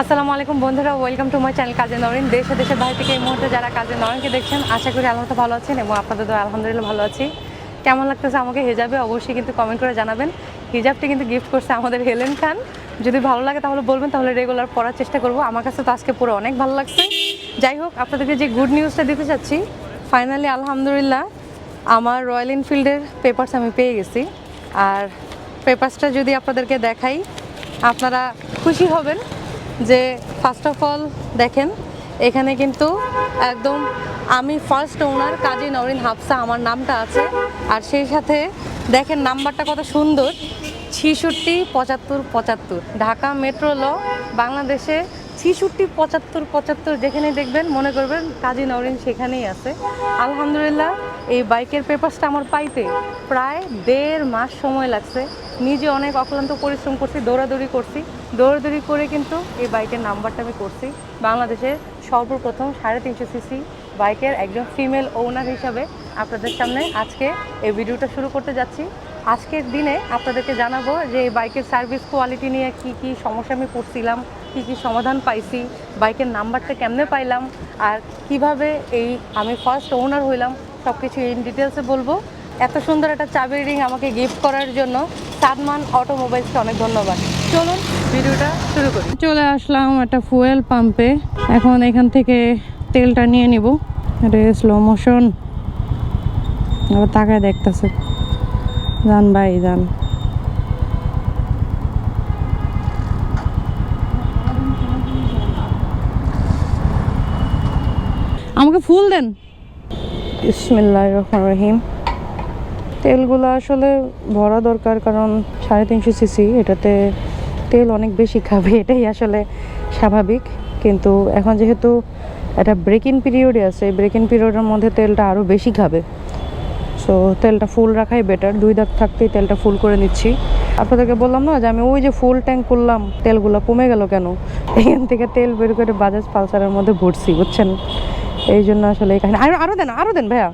আসসালামু আলাইকুম বন্ধুরা ওয়েলকাম টু মাই চ্যানেল কাজে নরেন দেশে দেশের বাইরে থেকে এই মুহূর্তে যারা কাজে নরেনকে দেখছেন, আশা করি আলহামদুলিল্লাহ ভালো আছেন এবং আপনাদের তো আলহামদুলিল্লাহ ভালো আছি। কেমন লাগতেছে আমাকে হিজাবে? অবশ্যই কিন্তু কমেন্ট করে জানাবেন। হিজাবটি কিন্তু গিফট করছে আমাদের হেলেন খান যদি ভালো লাগে তাহলে বলবেন, তাহলে রেগুলার পড়ার চেষ্টা করব। আমার কাছে তো আজকে পুরো অনেক ভালো লাগছে। যাই হোক, আপনাদেরকে যে গুড নিউজটা দিতে চাচ্ছি ফাইনালি আলহামদুলিল্লাহ আমার রয়্যাল এনফিল্ডের পেপারস আমি পেয়ে গেছি। আর পেপারসটা যদি আপনাদেরকে দেখাই, আপনারা খুশি হবেন। যে ফার্স্ট অফ অল দেখেন, এখানে কিন্তু একদম আমি ফার্স্ট ওনার কাজী নরিন হাফসা, আমার নামটা আছে। আর সেই সাথে দেখেন নাম্বারটা কত সুন্দর, ছিষট্টি পঁচাত্তর পঁচাত্তর। ঢাকা মেট্রো ল, বাংলাদেশে ছিষট্টি, পঁচাত্তর পঁচাত্তর যেখানে দেখবেন, মনে করবেন কাজী নরিন সেখানেই আছে। আলহামদুলিল্লাহ, এই বাইকের পেপারসটা আমার পাইতে প্রায় দেড় মাস সময় লাগছে। নিজে অনেক অক্লান্ত পরিশ্রম করছি, দৌড়াদৌড়ি করছি। দৌড়াদৌড়ি করে কিন্তু এই বাইকের নাম্বারটা আমি করছি। বাংলাদেশের সর্বপ্রথম সাড়ে তিনশো সিসি বাইকের একজন ফিমেল ওনার হিসাবে আপনাদের সামনে আজকে এই ভিডিওটা শুরু করতে যাচ্ছি। আজকের দিনে আপনাদেরকে জানাব যে এই বাইকের সার্ভিস কোয়ালিটি নিয়ে কি কি সমস্যা আমি পড়ছিলাম কি কি সমাধান পাইছি, বাইকের নাম্বারটা কেমনে পাইলাম, আর কীভাবে এই আমি ফার্স্ট ওনার হইলাম সব কিছু ইন ডিটেলসে বলব। এত সুন্দর একটা চাবির রিং আমাকে গিফট করার জন্য সাদমান অটোমোবাইলসকে অনেক ধন্যবাদ। চলুন ভিডিওটা শুরু করি। চলে আসলাম একটা ফুয়েল পাম্পে এখন এখান থেকে তেলটা নিয়ে নিব। এটা স্লো মোশন আবার তাকায় দেখতেছে। যান ভাই, যান। আমাকে ফুল দেন। ইসমিল্লাহ রহমান রহিম। তেলগুলো আসলে ভরা দরকার, কারণ সাড়ে তিনশো সিসি, এটাতে তেল অনেক বেশি খাবে, এটাই আসলে স্বাভাবিক। কিন্তু এখন যেহেতু একটা ব্রেকিং পিরিয়ডে আছে, এই ব্রেকিং পিরিয়ডের মধ্যে তেলটা আরও বেশি খাবে। সো তেলটা ফুল রাখাই বেটার দুই দাগ থাকতেই তেলটা ফুল করে নিচ্ছি। আপনাদেরকে বললাম না যে আমি ওই যে ফুল ট্যাঙ্ক করলাম, তেলগুলো কমে গেল কেন? এখান থেকে তেল বের করে বাজাজ পালসারের মধ্যে ভরছি, বুঝছেন? এই জন্য আসলে এই কাহিনী। আরও আরও দেন আরও দেন ভাইয়া।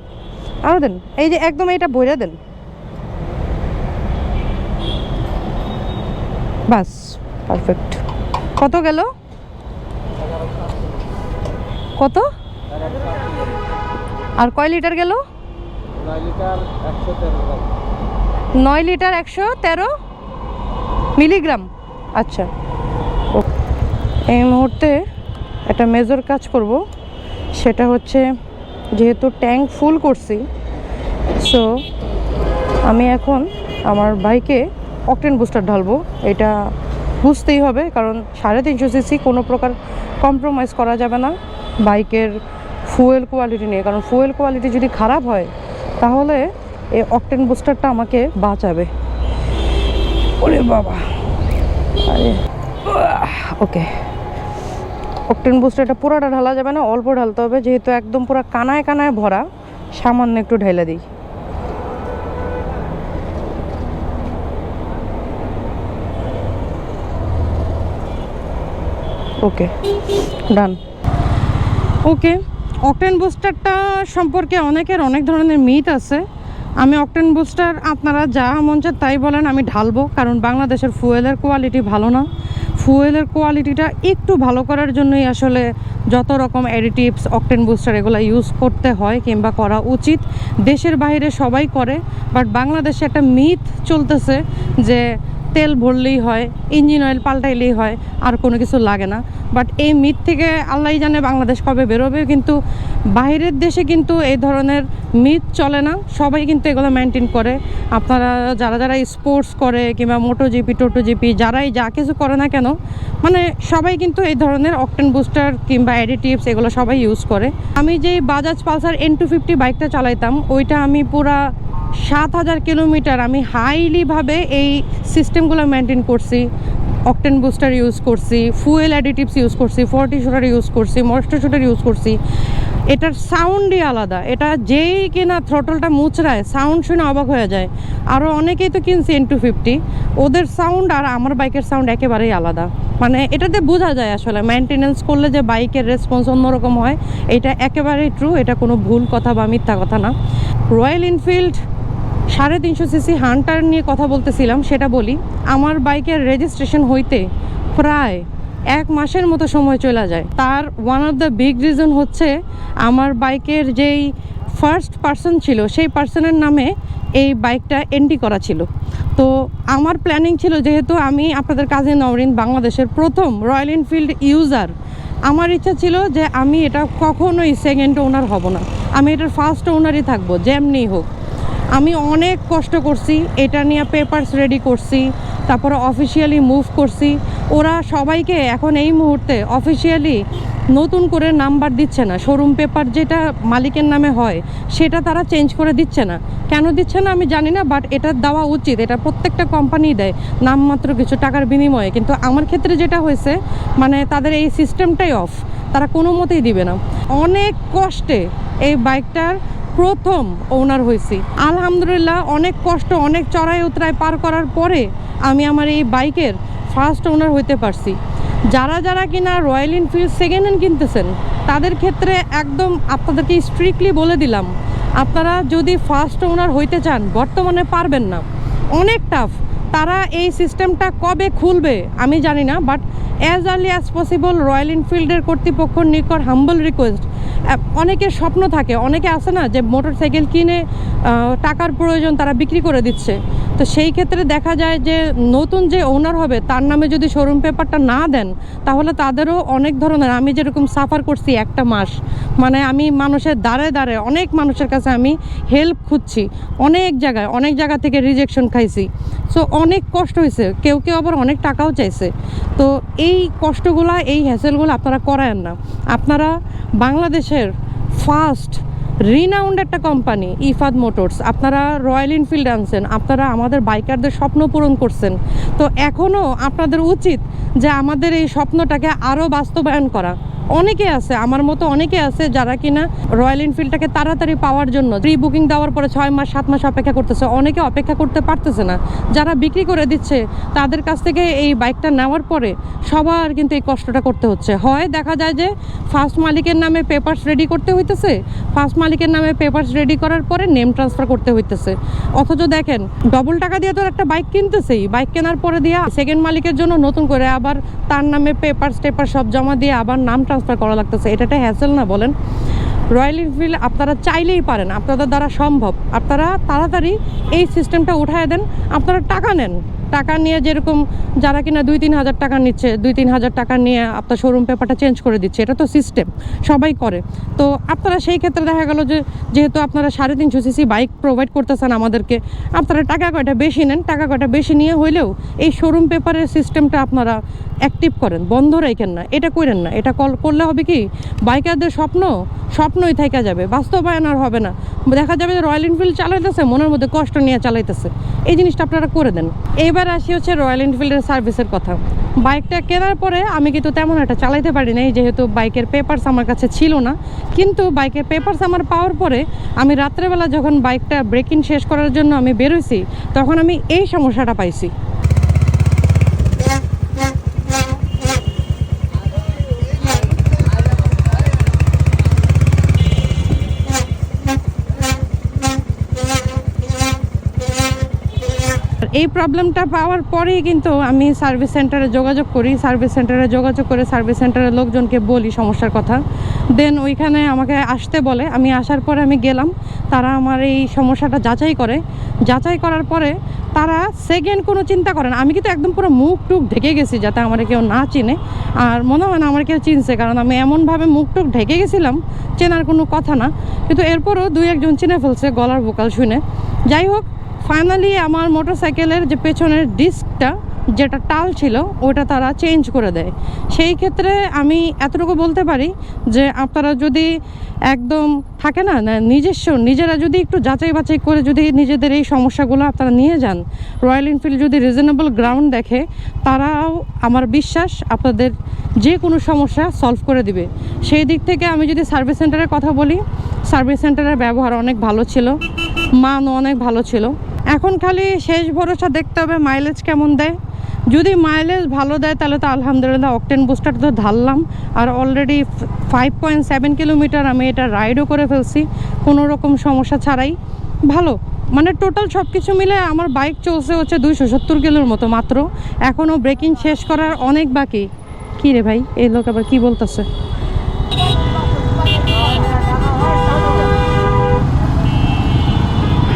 আরও দেন। এই যে একদম এটা বইরা দেন। বাস পারফেক্ট কত গেল? কত? আর কয় লিটার গেল? নয় লিটার একশো তেরো। মিলিগ্রাম। আচ্ছা। এই মুহূর্তে একটা মেজর কাজ করব। সেটা হচ্ছে যেহেতু ট্যাঙ্ক ফুল করছি সো আমি এখন আমার বাইকে অকটেন বুস্টার ঢালবো। এটা বুঝতেই হবে, কারণ সাড়ে তিনশো সিসি কোনো প্রকার কম্প্রোমাইজ করা যাবে না বাইকের ফুয়েল কোয়ালিটি নিয়ে। কারণ ফুয়েল কোয়ালিটি যদি খারাপ হয়, তাহলে এই অকটেন বুস্টারটা আমাকে বাঁচাবে। ওরে বাবা। আরে ওকে অকটেন বুস্টারটা পুরোটা ঢালা যাবে না, অল্প ঢালতে হবে, যেহেতু একদম পুরো কানায় কানায় ভরা, সামান্য একটু ঢেলে দিই। ওকে, ডান। ওকে, অকটেন বুস্টারটা সম্পর্কে অনেকের অনেক ধরনের মিথ আছে। আমি অকটেন বুস্টার, আপনারা যা মন চায় তাই বলেন, আমি ঢালবো, কারণ বাংলাদেশের ফুয়েলের কোয়ালিটি ভালো না। ফুয়েলের কোয়ালিটিটা একটু ভালো করার জন্যই আসলে যত রকম অ্যাডিটিভস অকটেন বুস্টার এগুলো ইউজ করতে হয় কিংবা করা উচিত। দেশের বাইরে সবাই করে বাট বাংলাদেশে একটা মিথ চলতেছে যে তেল ভরলেই হয়, ইঞ্জিন অয়েল পাল্টাইলেই হয়, আর কোনো কিছু লাগে না। বাট এই মিথ থেকে আল্লাহ জানে বাংলাদেশ কবে বেরোবে, কিন্তু বাইরের দেশে কিন্তু এই ধরনের মিথ চলে না। সবাই কিন্তু এগুলো মেনটেন করে। আপনারা যারা যারা স্পোর্টস করে, কিংবা মোটো জিপি টোটো জিপি যারাই যা কিছু করে না কেন মানে সবাই কিন্তু এই ধরনের অকটেন বুস্টার কিংবা অ্যাডিটিভস এগুলো সবাই ইউজ করে। আমি যে Bajaj Pulsar N two fifty বাইকটা চালাইতাম, ওইটা আমি পুরা সাত হাজার কিলোমিটার আমি হাইলিভাবে এই সিস্টেমগুলো মেনটেন করছি। অকটেন বুস্টার ইউজ করছি ফুয়েল অ্যাডিটিভস ইউজ করছি ফর্টি শুটার ইউজ করছি মস্টার শুটার ইউজ করছি। এটার সাউন্ডই আলাদা। এটা যেই কিনা থ্রটলটা মুচড়ায় সাউন্ড শুনে অবাক হয়ে যায়। আরও অনেকেই তো কিনছে এন টু ফিফটি ওদের সাউন্ড আর আমার বাইকের সাউন্ড একেবারেই আলাদা। মানে এটাতে বোঝা যায় আসলে মেনটেনেন্স করলে যে বাইকের রেসপন্স অন্যরকম হয়, এটা একেবারেই ট্রু এটা কোনো ভুল কথা বা মিথ্যা কথা না। রয়্যাল এনফিল্ড সাড়ে তিনশো সিসি হান্টার নিয়ে কথা বলতেছিলাম, সেটা বলি। আমার বাইকের রেজিস্ট্রেশন হইতে প্রায় এক মাসের মতো সময় চলে যায়। তার one of the big reason হচ্ছে আমার বাইকের যেই ফার্স্ট পার্সন ছিল, সেই পার্সনের নামে এই বাইকটা এন্ট্রি করা ছিল। তো আমার প্ল্যানিং ছিল যেহেতু আমি আপনাদের কাজে নওরিন বাংলাদেশের প্রথম রয়্যাল এনফিল্ড ইউজার আমার ইচ্ছা ছিল যে আমি এটা কখনোই সেকেন্ড ওনার হব না। আমি এটার ফার্স্ট ওনারই থাকব, যেমনি হোক। আমি অনেক কষ্ট করছি, এটা নিয়ে পেপারস রেডি করছি, তারপরে অফিসিয়ালি মুভ করছি। ওরা সবাইকে এখন এই মুহূর্তে অফিসিয়ালি নতুন করে নাম্বার দিচ্ছে না। শোরুম পেপার যেটা মালিকের নামে হয়, সেটা তারা চেঞ্জ করে দিচ্ছে না। কেন দিচ্ছে না আমি জানি না বাট এটা দেওয়া উচিত। এটা প্রত্যেকটা কোম্পানি দেয়, নামমাত্র কিছু টাকার বিনিময়ে। কিন্তু আমার ক্ষেত্রে যেটা হয়েছে মানে তাদের এই সিস্টেমটাই অফ তারা কোনো মতেই দিবে না। অনেক কষ্টে এই বাইকটার প্রথম ওনার হয়েছি। আলহামদুলিল্লাহ, অনেক কষ্ট, অনেক চড়াই উতরায় পার করার পরে আমি আমার এই বাইকের ফার্স্ট ওনার হইতে পারছি। যারা যারা কিনা রয়্যাল এনফিল্ড সেকেন্ড হ্যান্ড কিনতেছেন, তাদের ক্ষেত্রে একদম আপনাদেরকে স্ট্রিক্টলি বলে দিলাম, আপনারা যদি ফার্স্ট ওনার হইতে চান, বর্তমানে পারবেন না। অনেক টাফ তারা এই সিস্টেমটা কবে খুলবে আমি জানি না but as early as possible Royal এনফিল্ডের কর্তৃপক্ষর নিকট হাম্বল রিকোয়েস্ট অনেকের স্বপ্ন থাকে, অনেকে আছে না যে মোটর সাইকেল কিনে টাকার প্রয়োজন তারা বিক্রি করে দিচ্ছে। তো সেই ক্ষেত্রে দেখা যায় যে নতুন যে ওনার হবে, তার নামে যদি শোরুম পেপারটা না দেন, তাহলে তাদেরও অনেক ধরনের, আমি যেরকম সাফার করছি একটা মাস মানে আমি মানুষের দ্বারে দ্বারে, অনেক মানুষের কাছে আমি হেল্প খুঁজছি। অনেক জায়গায়, অনেক জায়গা থেকে রিজেকশন খাইছি। সো অনেক কষ্ট হয়েছে কেউ কেউ আবার অনেক টাকাও চাইছে। তো এই কষ্টগুলা, এই হ্যাসেলগুলো আপনারা করায়েন না। আপনারা বাংলাদেশের ফার্স্ট রিনাউন্ড একটা কোম্পানি ইফাদ মোটরস। আপনারা রয়্যাল এনফিল্ড আনছেন, আপনারা আমাদের বাইকারদের স্বপ্ন পূরণ করছেন। তো এখনও আপনাদের উচিত যে আমাদের এই স্বপ্নটাকে আরও বাস্তবায়ন করা। অনেকে আছে, আমার মতো অনেকে আছে যারা কিনা রয়্যাল এনফিল্ডটাকে তাড়াতাড়ি পাওয়ার জন্য প্রি বুকিং দেওয়ার পরে ছয় মাস, সাত মাস অপেক্ষা করতেছে। অনেকে অপেক্ষা করতে পারতেছে না। যারা বিক্রি করে দিচ্ছে, তাদের কাছ থেকে এই বাইকটা নেওয়ার পরে সবার কিন্তু এই কষ্টটা করতে হচ্ছে। হয় দেখা যায় যে ফার্স্ট মালিকের নামে পেপারস রেডি করতে হইতেছে ফার্স্ট মালিকের নামে পেপারস রেডি করার পরে নেম ট্রান্সফার করতে হইতেছে। অথচ দেখেন ডবল টাকা দিয়ে তো একটা বাইক কিনতেছেই। বাইক কেনার পরে দিয়ে সেকেন্ড মালিকের জন্য নতুন করে আবার তার নামে পেপার টেপার সব জমা দিয়ে আবার নাম করা লাগতেছে এটা একটা হ্যাসেল না, বলেন। রয়্যাল এনফিল্ড আপনারা চাইলেই পারেন, আপনাদের দ্বারা সম্ভব। আপনারা তাড়াতাড়ি এই সিস্টেমটা উঠায় দেন, আপনারা টাকা নেন। টাকা নিয়ে যেরকম যারা কিনা দুই তিন হাজার টাকা নিচ্ছে, দুই তিন হাজার টাকা নিয়ে আপনার শোরুম পেপারটা চেঞ্জ করে দিচ্ছে, এটা তো সিস্টেম সবাই করে। তো আপনারা সেই ক্ষেত্রে দেখা গেল যে, যেহেতু আপনারা সাড়ে তিনশো সিসি বাইক প্রোভাইড করতেছেন আমাদেরকে, আপনারা টাকা কয়টা বেশি নেন? টাকা কয়টা বেশি নিয়ে হইলেও এই শোরুম পেপারের সিস্টেমটা আপনারা অ্যাক্টিভ করেন, বন্ধ রাখেন না, এটা করেন না। এটা কল করলে হবে কি, বাইকারদের স্বপ্ন, স্বপ্নই থাকা যাবে, বাস্তবায়ন আর হবে না। দেখা যাবে যে রয়্যাল এনফিল্ড চালাইতেছে, মনের মধ্যে কষ্ট নিয়ে চালাইতেছে। এই জিনিসটা আপনারা করে দেন। এইবার আসি হচ্ছে রয়্যাল এনফিল্ডের সার্ভিসের কথা। বাইকটা কেনার পরে আমি কিন্তু তেমন একটা চালাইতে পারি নাই, যেহেতু বাইকের পেপারস আমার কাছে ছিল না। কিন্তু বাইকের পেপারস আমার পাওয়ার পরে আমি রাত্রেবেলা যখন বাইকটা ব্রেকিং শেষ করার জন্য আমি বেরোইছি, তখন আমি এই সমস্যাটা পাইছি। এই প্রবলেমটা পাওয়ার পরেই কিন্তু আমি সার্ভিস সেন্টারে যোগাযোগ করি, সার্ভিস সেন্টারে যোগাযোগ করে সার্ভিস সেন্টারের লোকজনকে বলি সমস্যার কথা। দেন ওইখানে আমাকে আসতে বলে, আমি আসার পরে আমি গেলাম, তারা আমার এই সমস্যাটা যাচাই করে। যাচাই করার পরে তারা সেকেন্ড কোনো চিন্তা করে না। আমি কিন্তু একদম পুরো মুখ টুক ঢেকে গেছি যাতে আমার কেউ না চিনে। আর মনে হয় না আমার কেউ চিনছে, কারণ আমি এমনভাবে মুখ টুক ঢেকে গেছিলাম, চেনার কোনো কথা না। কিন্তু এরপরও দুই একজন চিনে ফেলছে গলার ভোকাল শুনে। যাই হোক ফাইনালি আমার মোটরসাইকেলের যে পেছনের ডিস্কটা যেটা টাল ছিল ওটা তারা চেঞ্জ করে দেয়। সেই ক্ষেত্রে আমি এতটুকু বলতে পারি যে, আপনারা যদি একদম থাকে না না, নিজস্ব, নিজেরা যদি একটু যাচাই বাছাই করে যদি নিজেদের এই সমস্যাগুলো আপনারা নিয়ে যান রয়্যাল এনফিল্ড যদি রিজনেবল গ্রাউন্ড দেখে, তারাও আমার বিশ্বাস আপনাদের যে কোনো সমস্যা সলভ করে দিবে। সেই দিক থেকে আমি যদি সার্ভিস সেন্টারের কথা বলি সার্ভিস সেন্টারের ব্যবহার অনেক ভালো ছিল, মানও অনেক ভালো ছিল। এখন খালি শেষ ভরসা দেখতে হবে মাইলেজ কেমন দেয়। যদি মাইলেজ ভালো দেয়, তাহলে তো আলহামদুলিল্লাহ অকটেন বুস্টার তো ঢাললাম। আর already five point seven kilometre আমি এটা রাইডও করে ফেলছি, কোনো রকম সমস্যা ছাড়াই। ভালো মানে টোটাল সব কিছু মিলে আমার বাইক চলছে হচ্ছে দুইশো সত্তর কিলোর মতো মাত্র। এখনও ব্রেকিং শেষ করার অনেক বাকি। কী রে ভাই, এই লোক আবার কী বলতেছে?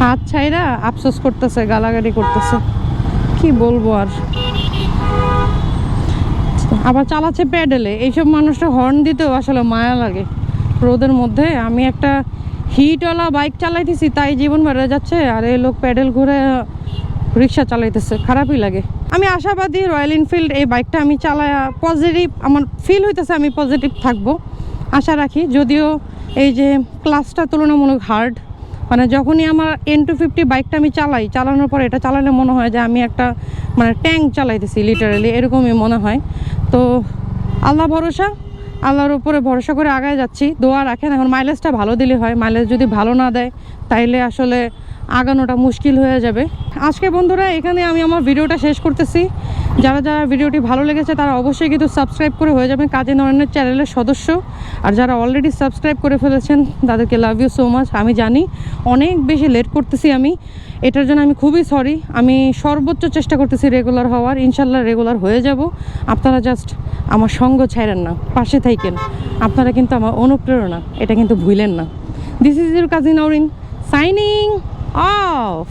হাত ছাইরা আফসোস করতেছে, গালাগালি করতেছে। কি বলব আর? আবার চালাচ্ছে প্যাডেলে। এইসব মানুষটা হর্ন দিতেও আসলে মায়া লাগে। রোদের মধ্যে আমি একটা হিটওয়ালা বাইক চালাইতেছি, তাই জীবন বেড়ে যাচ্ছে, আর এই লোক প্যাডেল ঘুরে রিক্সা চালাইতেছে। খারাপই লাগে। আমি আশাবাদী রয়্যাল এনফিল্ড এই বাইকটা আমি চালায়া পজিটিভ আমার ফিল হইতেছে আমি পজিটিভ থাকব। আশা রাখি, যদিও এই যে ক্লাসটা তুলনামূলক হার্ড মানে যখনই আমার এন টু ফিফটি বাইকটা আমি চালাই, চালানোর পর এটা চালালে মনে হয় যে আমি একটা মানে ট্যাঙ্ক চালাইতেছি লিটারালি এরকমই মনে হয়। তো আল্লাহ ভরসা, আল্লাহর উপরে ভরসা করে আগায় যাচ্ছি। দোয়া রাখেন, এখন মাইলেজটা ভালো দিলে হয়। মাইলেজ যদি ভালো না দেয়, তাইলে আসলে আগানোটা মুশকিল হয়ে যাবে। আজকে বন্ধুরা, এখানে আমি আমার ভিডিওটা শেষ করতেছি। যারা যারা ভিডিওটি ভালো লেগেছে, তারা অবশ্যই কিন্তু সাবস্ক্রাইব করে হয়ে যাবেন কাজী নরেনের চ্যানেলের সদস্য। আর যারা অলরেডি সাবস্ক্রাইব করে ফেলেছেন, তাদেরকে লাভ ইউ সো মাচ আমি জানি অনেক বেশি লেট করতেছি আমি। এটার জন্য আমি খুবই সরি আমি সর্বোচ্চ চেষ্টা করতেছি রেগুলার হওয়ার। ইনশাল্লাহ রেগুলার হয়ে যাব। আপনারা জাস্ট আমার সঙ্গ ছাইরেন না। পাশে থাকেন আপনারা কিন্তু আমার অনুপ্রেরণা। এটা কিন্তু ভুলেন না। This is your cousin Orin signing off